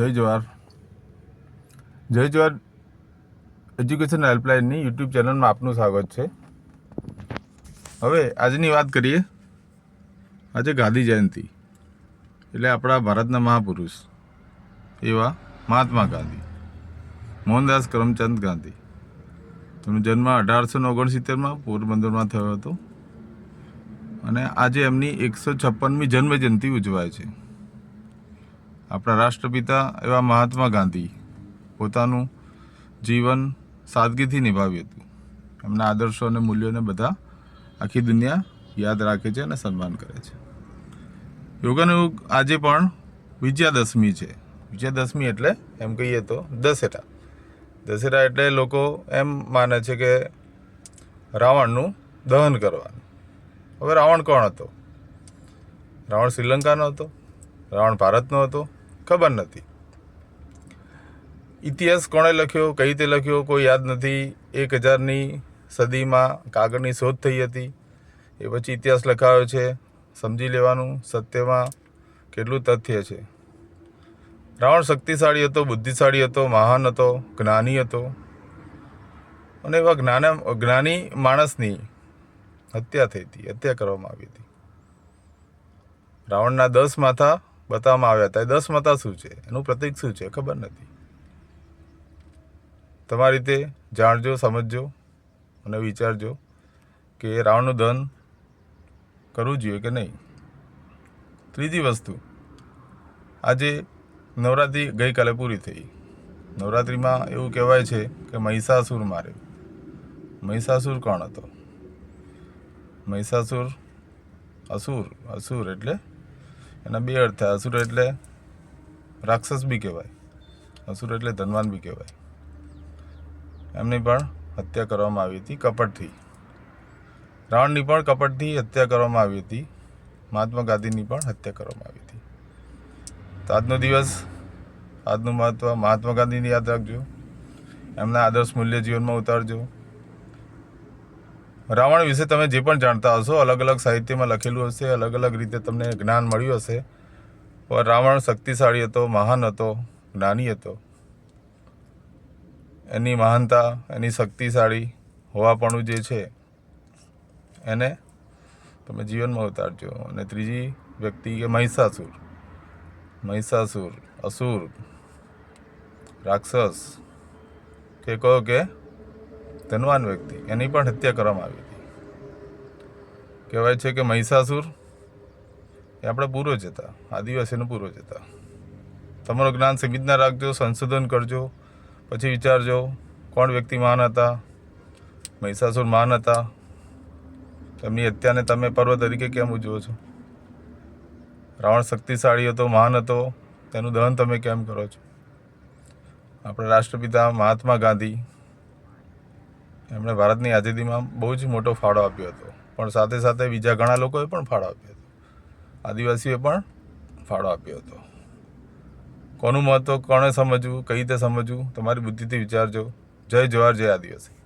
જય જવાહર. જય Jawahar education હેલ્પલાઇનની YouTube ચેનલમાં આપનું સ્વાગત છે. હવે આજની વાત કરીએ. આજે ગાંધી જયંતિ એટલે આપણા ભારતના મહાપુરુષ એવા મહાત્મા ગાંધી, મોહનદાસ કરમચંદ ગાંધી. તેમનો જન્મ અઢારસો ઓગણસિત્તેરમાં પોરબંદરમાં થયો હતો. અને આજે એમની એકસો છપ્પનમી જન્મ જયંતિ ઉજવાય છે. આપણા રાષ્ટ્રપિતા એવા મહાત્મા ગાંધી પોતાનું જીવન સાદગીથી નિભાવ્યું હતું. એમના આદર્શો અને મૂલ્યોને બધા આખી દુનિયા યાદ રાખે છે અને સન્માન કરે છે. યોગાનો યુગ આજે પણ વિજયાદશમી છે. વિજયાદશમી એટલે એમ કહીએ તો દશેરા. દશેરા એટલે લોકો એમ માને છે કે રાવણનું દહન કરવાનું. હવે રાવણ કોણ હતો? રાવણ શ્રીલંકાનો હતો? રાવણ ભારતનો હતો? ખબર નથી. ઇતિહાસ કોણે લખ્યો, કઈ રીતે લખ્યો, કોઈ યાદ નથી. એક હજારની સદીમાં કાગળની શોધ થઈ હતી. એ પછી ઇતિહાસ લખાયો છે. સમજી લેવાનું સત્યમાં કેટલું તથ્ય છે. રાવણ શક્તિશાળી હતો, બુદ્ધિશાળી હતો, મહાન હતો, જ્ઞાની હતો. અને એવા જ્ઞાન, જ્ઞાની માણસની હત્યા થઈ હતી, હત્યા કરવામાં આવી હતી. રાવણના દસ માથા બતાવવામાં આવ્યા હતા. એ દસ માથા શું છે? એનું પ્રતીક શું છે? ખબર નથી. તમારી રીતે જાણજો, સમજજો અને વિચારજો કે રાવણનું ધન કરવું જોઈએ કે નહીં. ત્રીજી વસ્તુ, આજે નવરાત્રિ ગઈકાલે પૂરી થઈ. નવરાત્રિમાં એવું કહેવાય છે કે મહિષાસુર મારે. મહિષાસુર કોણ હતો? મહિષાસુર અસુર. અસુર એટલે એના બે અર્થ થાય અસુર એટલે રાક્ષસ બી કહેવાય, અસુર એટલે ધનવાન બી કહેવાય. એમની પણ હત્યા કરવામાં આવી હતી કપટથી. રાવણની પણ કપટથી હત્યા કરવામાં આવી હતી, મહાત્મા ગાંધીની પણ હત્યા કરવામાં આવી હતી. તો આજનો દિવસ, આજનું મહત્ત્વ મહાત્મા ગાંધીની યાદ રાખજો, એમના આદર્શ મૂલ્ય જીવનમાં ઉતારજો. રાવણ વિશે તમે જે પણ જાણતા હશો અલગ અલગ સાહિત્યમાં લખેલું હશે અલગ અલગ રીતે તમને જ્ઞાન મળ્યું હશે. પણ રાવણ શક્તિશાળી હતો, મહાન હતો, જ્ઞાની હતો. એની મહાનતા, એની શક્તિશાળી હોવાપણું જે છે, એને તમે જીવનમાં ઉતારજો. અને ત્રીજી વ્યક્તિ કે મહિષાસુર. મહિષાસુર, અસુર, રાક્ષસ. કે કહો કે ધનવાન વ્યક્તિ. એની પણ હત્યા કરવામાં આવી હતી. કહેવાય છે કે મહિષાસુર એ આપણા પૂર્વજ હતા. આદિવાસીનો પૂર્વજ હતા. તમારું જ્ઞાન સીમિત ના રાખજો, સંશોધન કરજો, પછી વિચારજો કોણ વ્યક્તિ મહાન હતા, મહિષાસુર મહાન હતા. તેમની હત્યાને તમે પર્વ તરીકે કેમ ઉજવો છો? રાવણ શક્તિશાળી હતો મહાન હતો, તેનું દહન તમે કેમ કરો છો? આપણા રાષ્ટ્રપિતા મહાત્મા ગાંધી એમણે ભારતની આઝાદીમાં બહુ જ મોટો ફાળો આપ્યો હતો. પણ સાથે સાથે બીજા ઘણા લોકોએ પણ ફાળો આપ્યો હતો. આદિવાસીઓએ પણ ફાળો આપ્યો હતો. કોનું મહત્ત્વ કોણે સમજવું, કઈ રીતે સમજવું, તમારી બુદ્ધિથી વિચારજો. જય જવાહર, જય આદિવાસી.